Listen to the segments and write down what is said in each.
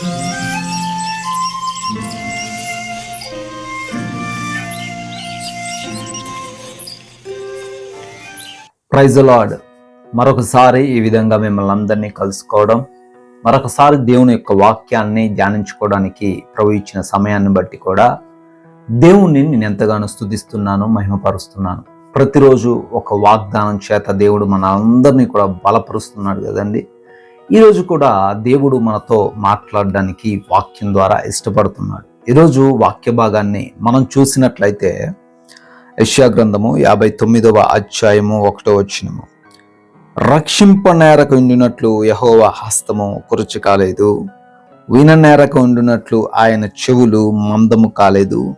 Praise lord మరొకసారి ఈ విధంగా మిమ్మల్ని అందరినీ కలుసుకోవడం మరొకసారి దేవుని యొక్క వాక్యాన్ని ధ్యానించుకోవడానికి ప్రభు ఇచ్చిన సమయాన్ని బట్టి కూడా దేవుణ్ణి నేను ఎంతగానో స్థుతిస్తున్నాను మహిమపరుస్తున్నాను. ప్రతిరోజు ఒక వాగ్దానం చేత దేవుడు మన అందరినీ కూడా బలపరుస్తున్నాడు కదండి. ఈరోజు కూడా దేవుడు మనతో మాట్లాడడానికి వాక్యం ద్వారా ఇష్టపడుతున్నాడు. ఈరోజు వాక్య భాగాన్ని మనం చూసినట్లయితే యష్యా గ్రంథము యాభై తొమ్మిదవ అధ్యాయము ఒకటో వచ్చినము రక్షింప నేరకు ఉండినట్లు యహోవ హస్తము కురుచు కాలేదు. విన నేరకు ఉండినట్లు ఆయన చెవులు మందము కాలేదు.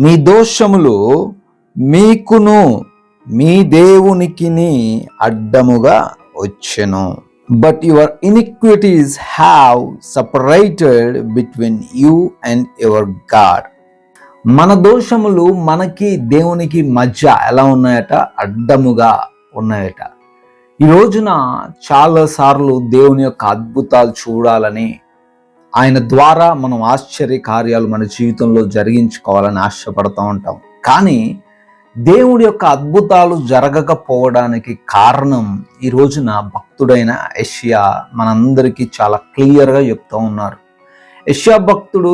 మీ దోషములు మీకును మీ దేవునికిని అడ్డముగా వచ్చెను. But your iniquities have separated between you and your God మన దోషములు మనకి దేవునికి మధ్య ఎలా ఉన్నాయట? అడ్డముగా ఉన్నాయట. ఈ రోజున చాలా సార్లు దేవుని యొక్క అద్భుతాలు చూడాలని ఆయన ద్వారా మనం ఆశ్చర్య కార్యాలు మన జీవితంలో జరిగించుకోవాలని ఆశపడుతూ ఉంటాం. కానీ దేవుడి యొక్క అద్భుతాలు జరగకపోవడానికి కారణం ఈ రోజున భక్తుడైన యష్యా మనందరికీ చాలా క్లియర్గా చెప్తూ ఉన్నారు. యష్యా భక్తుడు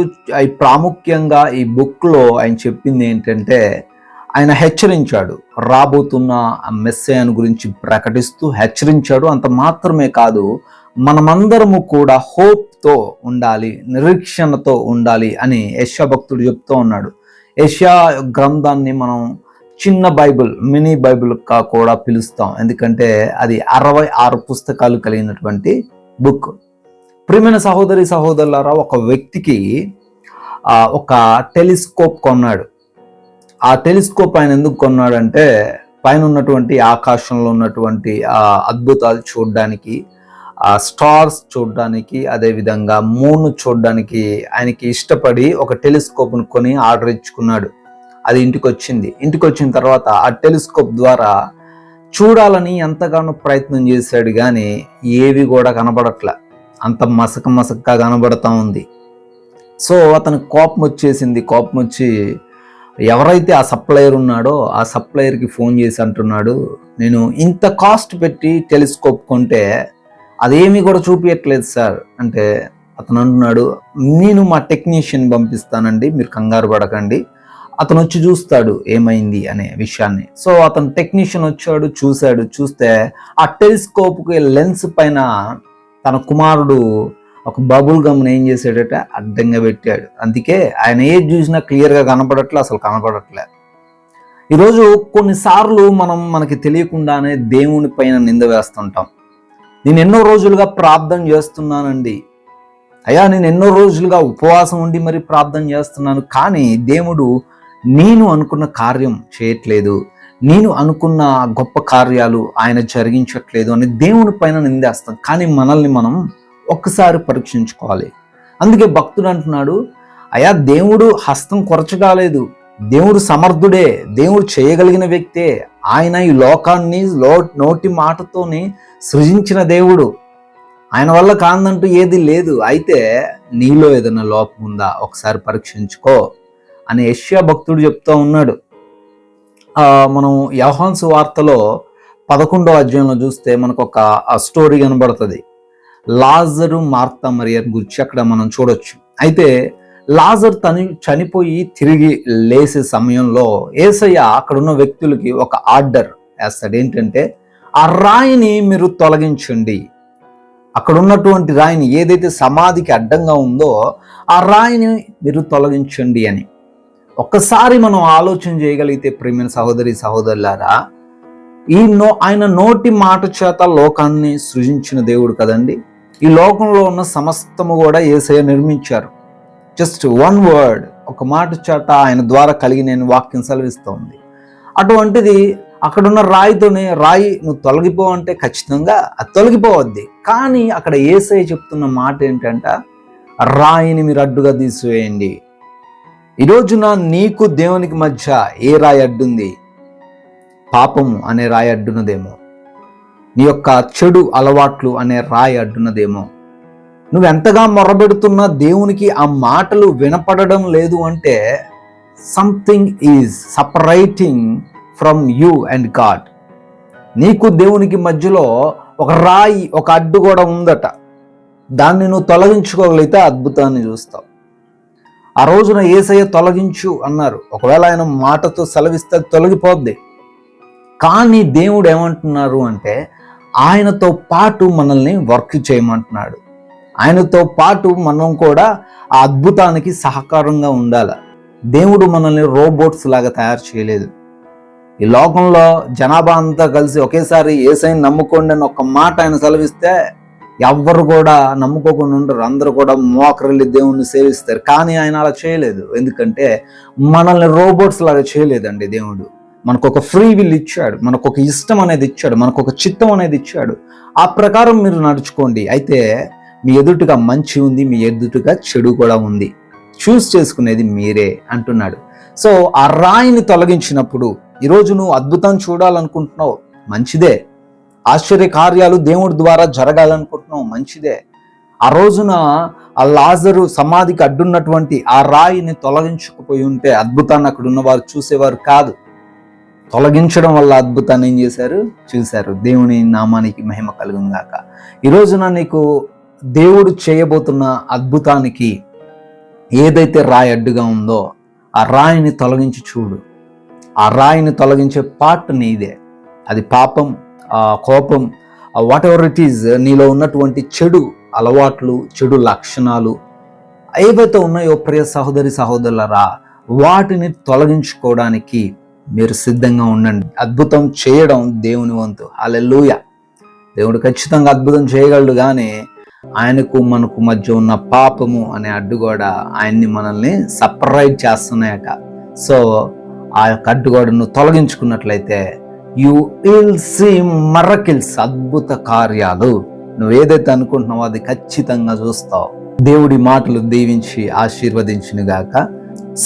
ప్రాముఖ్యంగా ఈ బుక్లో ఆయన చెప్పింది ఏంటంటే ఆయన హెచ్చరించాడు. రాబోతున్న మెస్సయాన్ గురించి ప్రకటిస్తూ హెచ్చరించాడు. అంత మాత్రమే కాదు మనమందరము కూడా హోప్తో ఉండాలి నిరీక్షణతో ఉండాలి అని యష్యా భక్తుడు చెప్తూ ఉన్నాడు. యష్యా గ్రంథాన్ని మనం చిన్న బైబిల్ మినీ బైబిల్ కూడా పిలుస్తాం. ఎందుకంటే అది అరవై ఆరు పుస్తకాలు కలిగినటువంటి బుక్. ప్రియమైన సహోదరి సహోదరులారా ఒక వ్యక్తికి ఒక టెలిస్కోప్ కొన్నాడు. ఆ టెలిస్కోప్ ఆయన ఎందుకు కొన్నాడంటే పైన ఉన్నటువంటి ఆకాశంలో ఉన్నటువంటి అద్భుతాలు చూడడానికి ఆ స్టార్స్ చూడడానికి అదేవిధంగా మూన్ చూడడానికి ఆయనకి ఇష్టపడి ఒక టెలిస్కోప్ను కొని ఆర్డర్ ఇచ్చుకున్నాడు. అది ఇంటికి వచ్చింది ఇంటికి వచ్చిన తర్వాత ఆ టెలిస్కోప్ ద్వారా చూడాలని ఎంతగానో ప్రయత్నం చేశాడు కానీ ఏవి కూడా కనబడట్లే. అంత మసక మసకగా కనబడతా ఉంది. సో అతనికి కోపం వచ్చేసింది. కోపం వచ్చి ఎవరైతే ఆ సప్లయర్ ఉన్నాడో ఆ సప్లయర్కి ఫోన్ చేసి అంటున్నాడు నేను ఇంత కాస్ట్ పెట్టి టెలిస్కోప్ కొంటే అదేమీ కూడా చూపించట్లేదు సార్. అంటే అతను అంటున్నాడు నేను మా టెక్నీషియన్ పంపిస్తానండి మీరు కంగారు పడకండి. అతను వచ్చి చూస్తాడు ఏమైంది అనే విషయాన్ని. సో అతను టెక్నీషియన్ వచ్చాడు చూశాడు చూస్తే ఆ టెలిస్కోప్కి లెన్స్ పైన తన కుమారుడు ఒక బబుల్ గమ్ని ఏం చేశాడట అడ్డంగా పెట్టాడు. అందుకే ఆయన ఏది చూసినా క్లియర్గా కనపడట్లే అసలు కనపడట్లే. ఈరోజు కొన్నిసార్లు మనం మనకి తెలియకుండానే దేవుని పైన నింద వేస్తుంటాం. నేను ఎన్నో రోజులుగా ప్రార్థన చేస్తున్నానండి. అయ్యా నేను ఎన్నో రోజులుగా ఉపవాసం ఉండి మరి ప్రార్థన చేస్తున్నాను. కానీ దేవుడు నేను అనుకున్న కార్యం చేయట్లేదు. నేను అనుకున్న గొప్ప కార్యాలు ఆయన జరిగించట్లేదు అని దేవుని పైన నిందేస్తాం. కానీ మనల్ని మనం ఒక్కసారి పరీక్షించుకోవాలి. అందుకే భక్తుడు అంటున్నాడు అయా దేవుడు హస్తం కొరచగాలేదు దేవుడు సమర్థుడే. దేవుడు చేయగలిగిన వ్యక్తే. ఆయన ఈ లోకాన్ని లో నోటి మాటతోని సృజించిన దేవుడు. ఆయన వల్ల కాందంటూ ఏది లేదు. అయితే నీలో ఏదైనా లోపం ఉందా? ఒకసారి పరీక్షించుకో. అని యష్యా భక్తుడు చెప్తూ ఉన్నాడు. మనం యహాన్స్ వార్తలో పదకొండో అధ్యాయంలో చూస్తే మనకు ఒక స్టోరీ కనబడుతుంది. లాజరు మార్తా మరియర్ గురించి అక్కడ మనం చూడొచ్చు. అయితే లాజర్ తని చనిపోయి తిరిగి లేసే సమయంలో ఏసయ్య అక్కడ ఉన్న వ్యక్తులకి ఒక ఆర్డర్ వేస్తాడు. ఏంటంటే ఆ రాయిని మీరు తొలగించండి. అక్కడ ఉన్నటువంటి రాయిని ఏదైతే సమాధికి అడ్డంగా ఉందో ఆ రాయిని మీరు తొలగించండి అని. ఒక్కసారి మనం ఆలోచన చేయగలిగితే ప్రేమైన సహోదరి సహోదరులారా ఈ నో ఆయన నోటి మాట చేత లోకాన్ని సృజించిన దేవుడు కదండి. ఈ లోకంలో ఉన్న సమస్తము కూడా ఏసయ నిర్మించారు. జస్ట్ వన్ వర్డ్ ఒక మాట చేత ఆయన ద్వారా కలిగి నేను వాక్యం సెలవిస్తోంది. అటువంటిది అక్కడున్న రాయితోనే రాయి నువ్వు తొలగిపో అంటే ఖచ్చితంగా అది తొలగిపోవద్ది. కానీ అక్కడ ఏసై చెప్తున్న మాట ఏంటంటే రాయిని మీరు అడ్డుగా తీసివేయండి. ఈరోజున నీకు దేవునికి మధ్య ఏ రాయి అడ్డుంది? పాపము అనే రాయి అడ్డున్నదేమో. నీ యొక్క చెడు అలవాట్లు అనే రాయి అడ్డున్నదేమో. నువ్వు ఎంతగా మొరబెడుతున్నా దేవునికి ఆ మాటలు వినపడడం లేదు అంటే something is separating from you and God నీకు దేవునికి మధ్యలో ఒక రాయి ఒక అడ్డు కూడా ఉందట. దాన్ని నువ్వు తొలగించుకోగలిగితే అద్భుతాన్ని చూస్తావు. ఆ రోజున ఏసయ్య తొలగించు అన్నారు. ఒకవేళ ఆయన మాటతో సెలవిస్తే తొలగిపోద్ది. కానీ దేవుడు ఏమంటున్నారు అంటే ఆయనతో పాటు మనల్ని వర్క్ చేయమంటున్నాడు. ఆయనతో పాటు మనం కూడా ఆ అద్భుతానికి సహకారంగా ఉండాలి. దేవుడు మనల్ని రోబోట్స్ లాగా తయారు చేయలేదు. ఈ లోకంలో జనాభా అంతా కలిసి ఒకేసారి ఏసైని నమ్ముకోండి అని ఒక మాట ఆయన సెలవిస్తే ఎవ్వరు కూడా నమ్ముకోకుండా ఉండరు. అందరూ కూడా మోకరల్లి దేవుణ్ణి సేవిస్తారు. కానీ ఆయన అలా చేయలేదు. ఎందుకంటే మనల్ని రోబోట్స్ లాగా చేయలేదండి దేవుడు. మనకు ఒక ఫ్రీ విల్ ఇచ్చాడు. మనకు ఒక ఇష్టం అనేది ఇచ్చాడు. మనకు ఒక చిత్తం అనేది ఇచ్చాడు. ఆ ప్రకారం మీరు నడుచుకోండి. అయితే మీ ఎదుటిగా మంచి ఉంది మీ ఎదుటిగా చెడు కూడా ఉంది. చూస్ చేసుకునేది మీరే అంటున్నాడు. సో ఆ రాయిని తొలగించినప్పుడు ఈరోజు నువ్వు అద్భుతం చూడాలనుకుంటున్నావు. మంచిదే. ఆశ్చర్య కార్యాలు దేవుడి ద్వారా జరగాలనుకుంటున్నావు మంచిదే. ఆ రోజున ఆ లాజరు సమాధికి అడ్డున్నటువంటి ఆ రాయిని తొలగించకపోయి ఉంటే అద్భుతాన్ని అక్కడ ఉన్నవారు చూసేవారు కాదు. తొలగించడం వల్ల అద్భుతాన్ని ఏం చేశారు? చూశారు. దేవుని నామానికి మహిమ కలుగుందాక ఈ రోజున నీకు దేవుడు చేయబోతున్న అద్భుతానికి ఏదైతే రాయి అడ్డుగా ఉందో ఆ రాయిని తొలగించి చూడు. ఆ రాయిని తొలగించే పార్ట్ నీదే. అది పాపం ఆ కోపం వాట్ ఎవర్ ఇట్ ఈజ్ నీలో ఉన్నటువంటి చెడు అలవాట్లు చెడు లక్షణాలు ఏవైతే ఉన్నాయో ప్రియ సహోదరి సహోదరులరా వాటిని తొలగించుకోవడానికి మీరు సిద్ధంగా ఉండండి. అద్భుతం చేయడం దేవుని వంతు. అలెలుయ దేవుడు ఖచ్చితంగా అద్భుతం చేయగలడు కానీ ఆయనకు మనకు మధ్య ఉన్న పాపము అనే అడ్డుగోడ ఆయన్ని మనల్ని సపరేట్ చేస్తున్నాయట. సో ఆ యొక్క అడ్డుగోడను తొలగించుకున్నట్లయితే యు విల్ సీ మరకిల్స్ అద్భుత కార్యాలు. నువ్వు ఏదైతే అనుకుంటున్నావో అది ఖచ్చితంగా చూస్తావు. దేవుడి మాటలు దీవించి ఆశీర్వదించిన గాక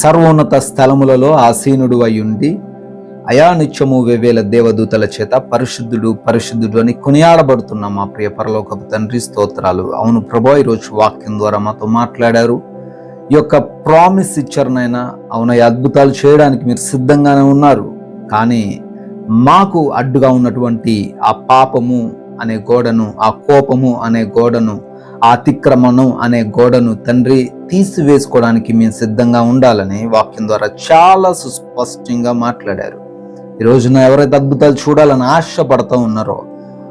సర్వోన్నత స్థలములలో ఆసీనుడు అయి ఉండి అయా నిత్యము వేవేల దేవదూతల చేత పరిశుద్ధుడు పరిశుద్ధుడు అని కొనియాడబడుతున్న మా ప్రియ పరలోకపు తండ్రి స్తోత్రాలు. అవును ప్రభా ఈరోజు వాక్యం ద్వారా మాతో మాట్లాడారు. ఈ యొక్క ప్రామిస్ ఇచ్చారనైనా అవున అద్భుతాలు చేయడానికి మీరు సిద్ధంగానే ఉన్నారు. కానీ మాకు అడ్డుగా ఉన్నటువంటి ఆ పాపము అనే గోడను ఆ కోపము అనే గోడను ఆ అతిక్రమణం అనే గోడను తండ్రి తీసివేసుకోవడానికి మేము సిద్ధంగా ఉండాలని వాక్యం ద్వారా చాలా సుస్పష్టంగా మాట్లాడారు. ఈ రోజున ఎవరైతే అద్భుతాలు చూడాలని ఆశపడతా ఉన్నారో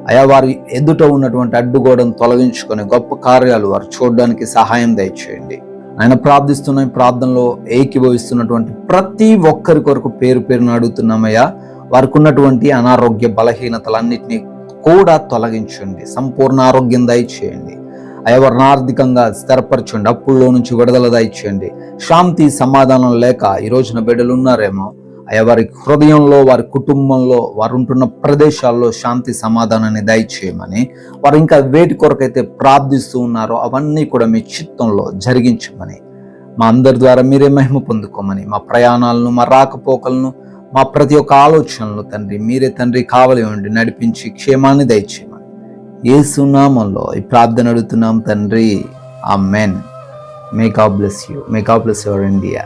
అయా వారి ఎదుట ఉన్నటువంటి అడ్డుగోడను తొలగించుకొని గొప్ప కార్యాలు వారు చూడడానికి సహాయం దయచేయండి. ఆయన ప్రార్థిస్తున్న ప్రార్థనలో ఏకీభవిస్తున్నటువంటి ప్రతి ఒక్కరి కొరకు పేరు పేరును అడుగుతున్నామయ్యా వారికి ఉన్నటువంటి అనారోగ్య బలహీనతలన్నింటినీ కూడా తొలగించండి. సంపూర్ణ ఆరోగ్యం దయచేయండి. ఎవరిని ఆర్థికంగా స్థిరపరచండి. అప్పుల్లో నుంచి విడుదల దయచేయండి. శాంతి సమాధానం లేక ఈ రోజున బిడ్డలు ఉన్నారేమో అయ్యా వారి హృదయంలో వారి కుటుంబంలో వారు ఉంటున్న ప్రదేశాల్లో శాంతి సమాధానాన్ని దయచేయమని వారు ఇంకా వేటి కొరకైతే ప్రార్థిస్తూ ఉన్నారో అవన్నీ కూడా మీ చిత్తంలో జరిగించమని మా అందరి ద్వారా మీరే మహిమ పొందుకోమని మా ప్రయాణాలను మా రాకపోకలను మా ప్రతి ఒక్క ఆలోచనలు తండ్రి మీరే తండ్రి కావలి ఉండి నడిపించి క్షేమాన్ని దయచేయమని. ఏసునామంలో ఈ ప్రార్థన అడుగుతున్నాం తండ్రి. Amen make bless you make bless your India